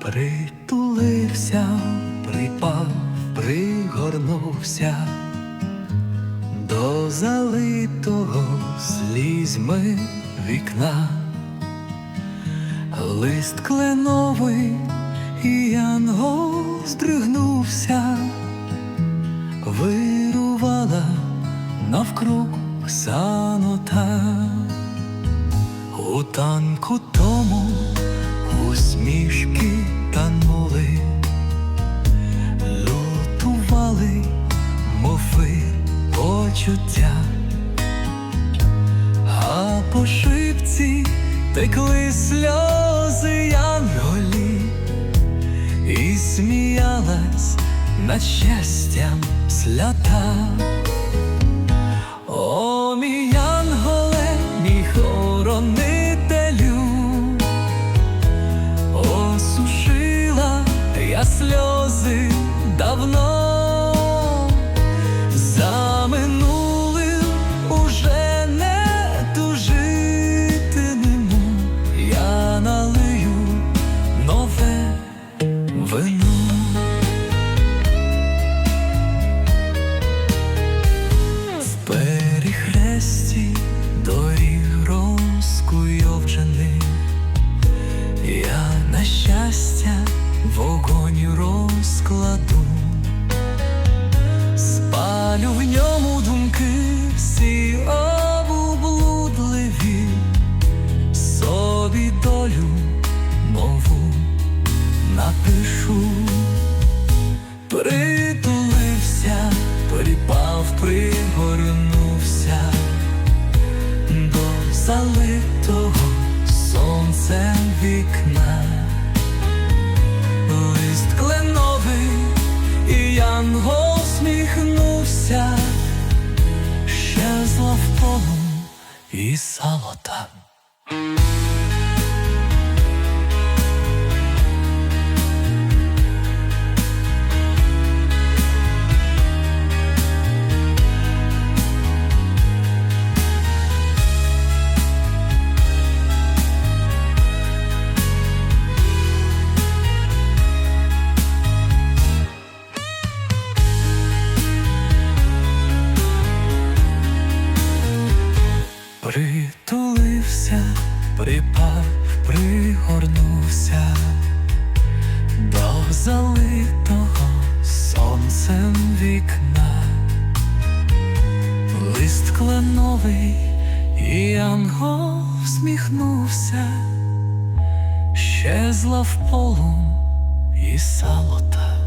Притулився, припав, пригорнувся до залитого слізьми вікна, лист кленовий, і янгол здригнувся, вирувала навкруг санота. У танку тому усмішки почуття, а по шипці текли сльози янголі, і сміялась над щастям слята. О, мій на щастя вогонь розкладу, спалю в ньому думки всі облудливі, собі долю нову напишу. Притулився, припав, пригорнувся до залитого сонцем вікна, лист кленовий, і янгол сміхнувся, в полум і салота. Притулився, припав, пригорнувся. До залитого сонцем вікна, лист кленовий, і янгол сміхнувся, щезла в полум і салота.